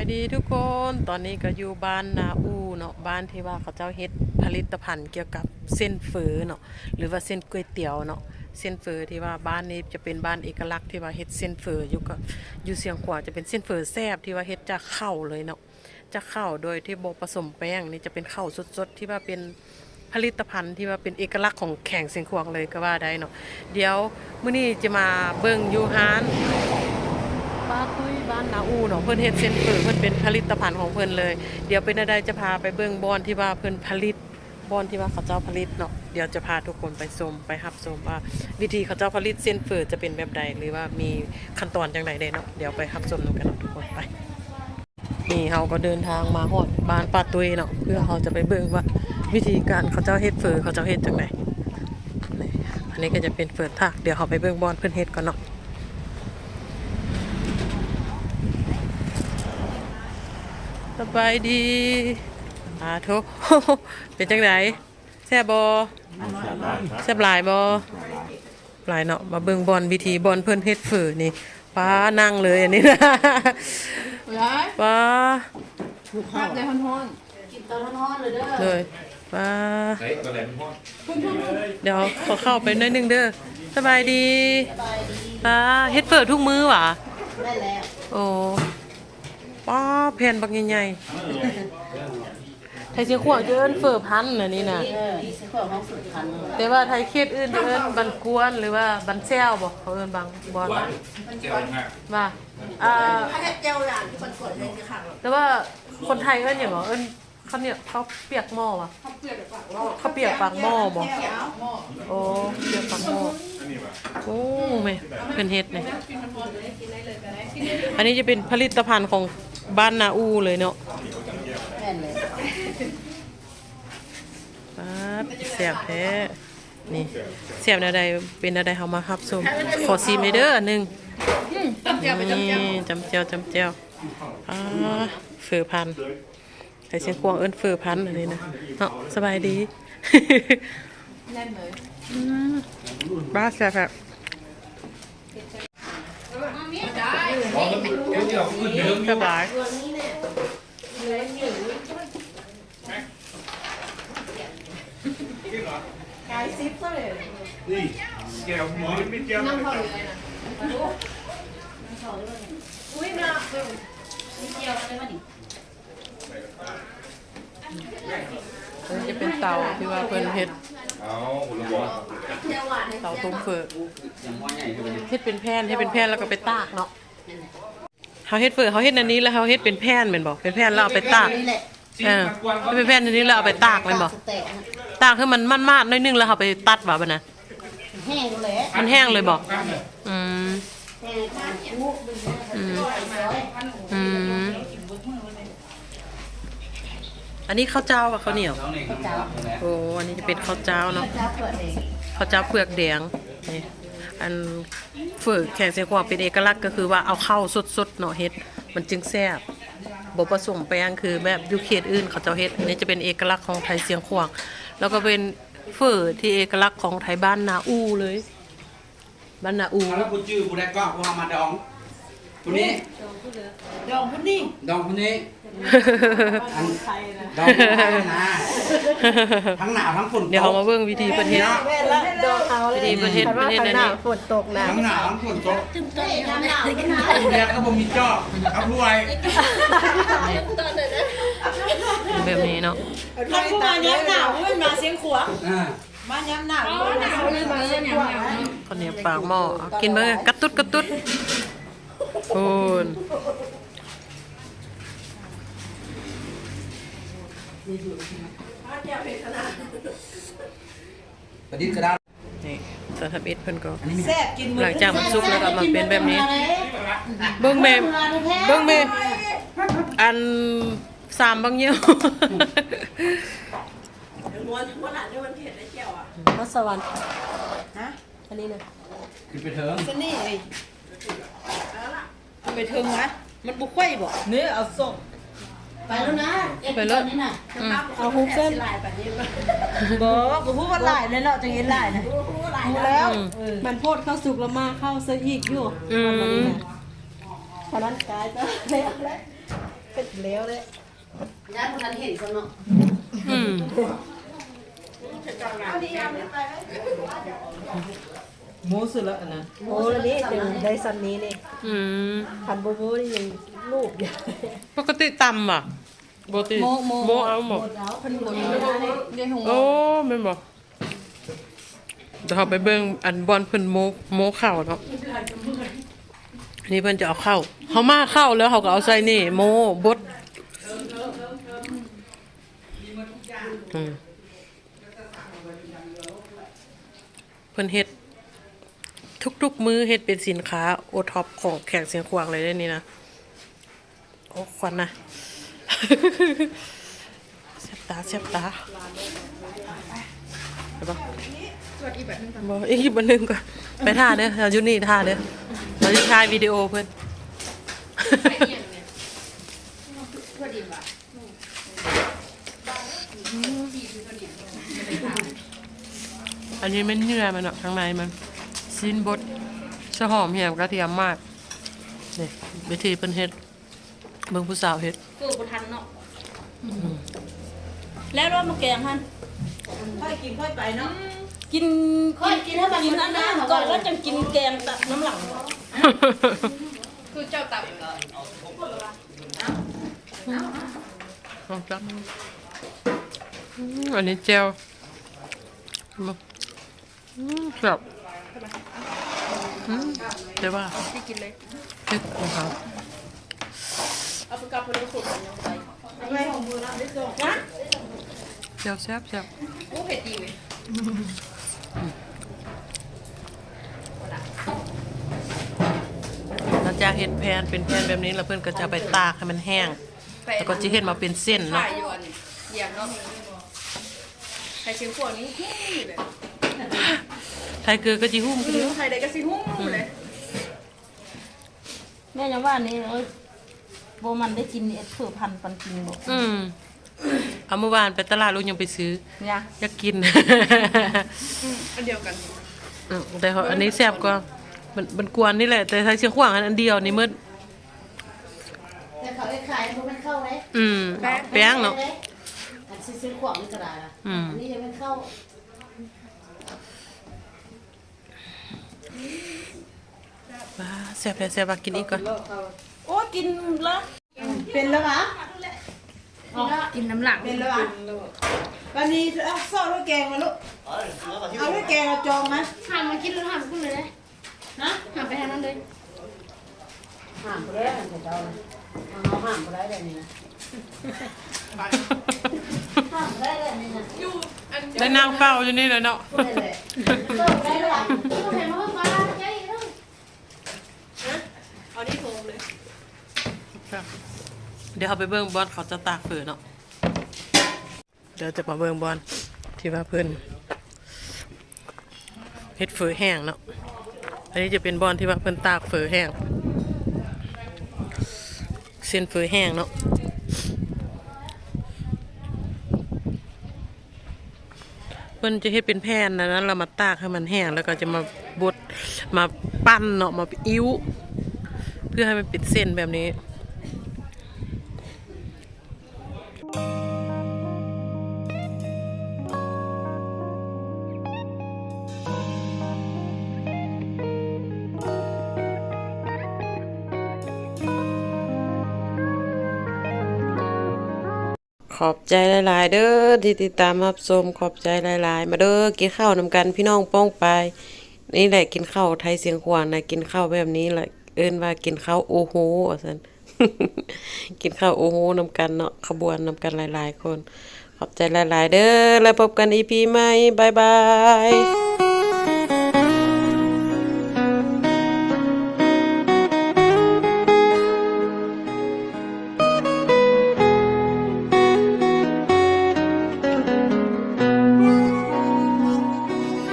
สวัสดีทุกคนตอนนี้ก็อยู่บ้านนาอูเนาะบ้านที่ว่าเขาเจ้าเฮ็ดผลิตภัณฑ์เกี่ยวกับเส้นเฟอเนาะหรือว่าเส้นก๋วยเตี๋ยวเนาะเส้นเฟอที่ว่าบ้านนี้จะเป็นบ้านเอกลักษณ์ที่ว่าเฮ็ดเส้นเฟออยู่กับอยู่เสียงขวาจะเป็นเส้นเฟอแซ่บที่ว่าเฮ็ดจากข้าวเลยเนาะจากข้าวโดยที่บ่ผสมแป้งนี่จะเป็นข้าวสดๆที่ว่าเป็นผลิตภัณฑ์ที่ว่าเป็นเอกลักษณ์ของแข่งเสียงขวางเลยก็ว่าได้เนาะเดี๋ยวมื้อนี้จะมาเบิ่งอยู่ฮาน ป้าคุยบ้านนาอูเนาะเพิ่นเฮ็ดเส้นเฟอเพิ่นเป็นผลิตภัณฑ์ของเพิ่นเลย เดี๋ยวเป็นอะไรจะพาไปเบิ่งบอนที่ว่าเพิ่นผลิตบอนที่ว่าเขาเจ้าผลิตเนาะเดี๋ยวจะพาทุกคนไปชมไปรับชมว่า วิธีเขาเจ้าผลิตเส้นเฟอจะเป็นแบบใดหรือว่ามีขั้นตอนจังไดได้เนาะเดี๋ยวไปรับชมนำกันเนาะทุกคนไปนี่เราก็เดินทางมาฮอดบ้านป้าตุ้ยเนาะเพื่อเราจะไปเบิ่งว่า วิธีการเขาเจ้าเฮ็ดเฟอเขาเจ้าเฮ็ดจังไดอันนี้ก็จะเป็นเฟอทากเดี๋ยวเราไปเบิ่งบอนเพิ่นเฮ็ดก่อนเนาะ สบายดีอาโทเป็นจังไดแซ่บบอแซ่บหลายบอหลายเนาะมาเบิ่งบอลวิธีบอลเพิ่นเฮ็ดฝือนี่ป้านั่งเลยอันนี้นะร้ายป้าภาพใจฮ้อนกินตอนร้อนๆเลยเด้อเลยป้าเฮ้ยตัวไหนมันพ่อเดี๋ยวขอเข้าไปหน่อยหนึงเด้อสบายดีป้าเฮ็ดเปิดทุกมื้อหวะได้แล้วโอ้ ป้าแผ่นบักใหญ่ๆไทยเสียงขวางจะเอิ้นเฟอพันธุ์อันนี้น่ะเอออีกสักคนของสุดพันเลยแต่ว่าไทยเขตอื่นจะเอิ้นบันกวนหรือว่าบันแซวบอกเขาเอิ้นบางบอลเจ้าห้าว่าอ่า ถ้าเจ้าอย่างที่มันกดเลยสิค่ะแต่ว่าคนไทยเอิ้นอย่างเหรอเอิ้นเขาเนี่ยเขาเปียกหม้อวะเขาเปียกปากหม้อบอกโอ้เปียกปากหม้อโอ้แม่เป็นเฮ็ดเลยอันนี้จะเป็นผลิตภัณฑ์ของ บ้านนาอูเลยเนาะแม่นเลยป๊าดเสียบแท้ นี่เสียบแนวใดเป็นแนวใดเฮามาครับชมขอซีมหน่อยเด้ออันหนึงๆจำเจียวไปจำเจียวนี่จำเจียวจำเจียวอ่าเฟือพันธุ์ใส่เชียงควงเอิ้นเฟือพันธุ์อันนี้นะเนาะสบายดี แน่นเลย บ้าแซ่บแบบ อ๋อแล้วเดี๋ยวเดี๋ยวขึ้นเดิมสบายตัวนี้เนี่ยกายซิปซะเลยนี่แก้วหมอไม่แก้วน้ำเขาเลยนะอุ้ยมานี่เจียวอะไรมาดิอันนี้จะเป็นเตาที่ว่าเพิ่นเฮ็ดเอาหุ่นบอลเจียวหวานให้เตาต้มเฟือเฮ็ดเป็นแผ่นเฮ็ดเป็นแผ่นแล้วก็ไปตากเนาะ เขาเฮ็ดเฟือเขาเฮ็ดอันนี้แล้วเขาเฮ็ดเป็นแผ่นแม่นบ่เป็นแผ่นแล้วเอาไปตากนี่แหละเออถ้าเป็นแผ่นอันนี้แล้วเอาไปตากแม่นบ่สแต็กตากให้มันมันๆหน่อยนึงแล้วเอาไปตัดว่าบัดนั้นแห้งเลยมันแห้งเลยบ่อืมแห้งข้าวมุกดึงอืมซอยอืมอันนี้ข้าวเจ้ากับข้าวเหนียวข้าวเจ้าโอ้อันนี้จะเป็นข้าวเจ้าเนาะข้าวเจ้าเปิดเองข้าวเจ้าเปลือกแดงนี่ อันฝือแข่งเสียงความเป็นเอกลักษณ์ก็คือว่าเอาเข้าวสดๆเนาะเฮ็ด มันจึงแซ่บบ่ผสมแป้งคือแบบอยูเขตอื่นเขาเจ้าเฮ็ดอันนี้จะเป็นเอกลักษณ์ของไทยเสียงขวางแล้วก็เป็นฝือที่เอกลักษณ์ของไทยบ้านนาอูเลยบ้านนาอูแล้วกูชื่อกูได้ก็กูเอามาดองคนนี้ ดองพุ่นนี่ดองคนนี้ อันดองคนไทยนะทั้งหนาวทั้งฝนตกเดี๋ยวเรามาเบิ่งวิธีประเทศ แม่ละดองเอาวิธีประเทศประเทศอันนี้ฝนตกนะทั้งหนาวทั้งฝนตกต้นน้ำหนาวกันนะเรียกก็บ่มีจอกเอารวยแบบนี้เนาะมันผู้มาย้ำหนาวมันมาเสียงขวางอ่ามาย้ำหนาวมันมาเสียงขวางข้าวเหนียวปากหม้อเอากินเบิ่งกระตุดกระตุดโอน ประดิษฐ์กระดาษนี่สถาบิดเพิ่นก็อันนี้มีแซ่บกินหลังจากมันสุกแล้วก็มาเป็นแบบนี้เบิ่งแม่เบิ่งแม่อันสามบางเยี่ยววันวันหลังนี่วันเผ็ดได้เจียวอะมัสวรรค์ฮะอันนี้นะคือไปเถิงสนี่เลยไปถึงวะมันบุกไข่บ่เนี่ยเอาส่ง ไปแล้วนะไปแล้วนี่น่ะอืมเอาฮุกเส้นลายแบบนี้บอกกูพูดว่าลายเลยเนาะจะเห็นลายนะดูแล้วอืมมันโพดเข้าสุกแล้วมาเข้าซะอีกอยู่อืมฉะนั้นกายก็เลยเอาแล้วแล้วเลยย้ายคนทันเห็นคนเนาะอืมหมูสุดแล้วอันนะโอ้แล้วนี่ถึงได้ซันนี้นี่อืมพันโบโบนี่ยัง ลูกอยู่ปกติตำอะปกติโมเอาหมดพันหมดเรียนหงโอ้แม่นบ่เดี๋ยวเราไปเบิ่งอันบอลเพิ่นโมโมข้าวเนาะอันนี้เพิ่นจะเอาเข้าวเขามาเข้าวแล้วเขาก็เอาใส่นี่โมบดอืมเพิ่นเฮ็ดทุกๆ มื้อเฮ็ดเป็นสินค้าโอท็อปของแขกเสียงขวางเลยได้นี่นะ โอ้ควันนะเสียบตาเสียบตาไปปะสวัสดีแบบนึงก่อนบอกอีกบันหนึ่งก่อนไปท่าเด้อเราอยู่นี่ท่าเด้อเราจะถ่ายวิดีโอเพื่อนอันนี้มันเนื้อมันเนาะข้างในมันซีนบดสะหอมเหี่ยมกระเทียมมากเนี่วิธีเป็นเฮ็ด เบิ่งผู้สาวเฮ็ดสู้บ่ทันเนาะแล้วรถมาแกงฮันค่อยกินค่อยไปเนาะกินค่อยกินให้มันกินมัอันนนะนั้นก่อนแล้วจังกินแกงตัดน้ำหลังคือเจ้าตับลองจับอืมอันนี้เจลมาอืมแบบอืมเดี๋ยวว่าที่กินเลยเฮ็ดนะครับ เอาไปกับไปเลยสุดยังไงไปของมือนะเจียวแซ่บแซ่บโอ้เผ็ดดีเว้ยหลังจากเฮ็ดแผ่นเป็นแผ่นแบบนี้แล้วเพิ่อนก็จะไปตากให้มันแห้ง แล้วก็จะเฮ็ดมาเป็นเส้นเนาะถ่ายอยู่อันเยียมเนาะใครเชียงขวางนี้หุ้มเลยไทยเกลือก็จิหุ้มก็เดียวใครใดก็สิหุ้มเลยแม่ยังว่านี่โอ้ย โบมันได้กินเอ็ดเผื่อพันปันกินบ่อืมเอาเมื่อวานไปตลาดลูกยังไปซื้อ เนี่ยอยากกิน อันเดียวกันอืมแต่เขาอันนี้แซ่บกว่ามันมันกวนนี่แหละ แต่ไทยเชียงขวางอันอันเดียวนี่มืดแต่เขาได้ขายมันไม่เข้าเลยอืมแป้งเนาะ อันซื้อขวางนี่ก็ได้ละอืม อันนี้ยังไม่เข้าว้าแซ่บแล้วแซ่บว่ากินอีกก่อน โอ้ยกินแล้วเป็นแล้วปะกินน้ำหลังเป็นแล้วอะวันนี้เอาซอสด้วยแกงมาลูกเอาด้วยแกงมาจองไหมหันมากินแล้วหันขึ้นเลยฮะหันไปทางนั้นเลยห้ามไปได้แต่เจ้านะเอาห้ามไปได้แบบนี้นะห้ามไปได้แบบนี้นะอยู่อันได้นั่งเฝ้าอยู่นี่เลยเนาะ พูดได้เลยเติมได้เลยต้องเห็นว่าฟ้าใช่ต้อง เอานี่โทรเลย เดี๋ยวเอาไปเบิ่งบอลเขาจะตากเฟือเนาะเดี๋ยวจะมาเบิ่งบอลที่ว่าเพิ่อนเฮ็ดเฟือแห้งเนาะ อันนี้จะเป็นบอลที่ว่าเพิ่นตากเฟือแห้ง เส้นเฟือแห้งเนาะ เพิ่นจะเฮ็ดเป็นแผ่นนะนั้นเรามาตากให้มันแห้งแล้วก็จะมาบดมาปั้นเนาะมาอิ้ว เพื่อให้มันเป็นเส้นแบบนี้ ขอบใจหลาย ๆ เด้อที่ติดตามรับชมขอบใจหลาย ๆ มาเด้อกินข้าวนำกันพี่น้องป้องไป นี่แหละกินข้าวไทยเสียงขวางนะกินข้าวแบบนี้แหละเอิ้นว่ากินข้าวโอ้โหว่าซั่นกินข้าวโอโหนำกันเนาะขบวนนำกันหลาย ๆ คน ขอบใจหลาย ๆ เด้อแล้วพบกันอีพีใหม่บายบาย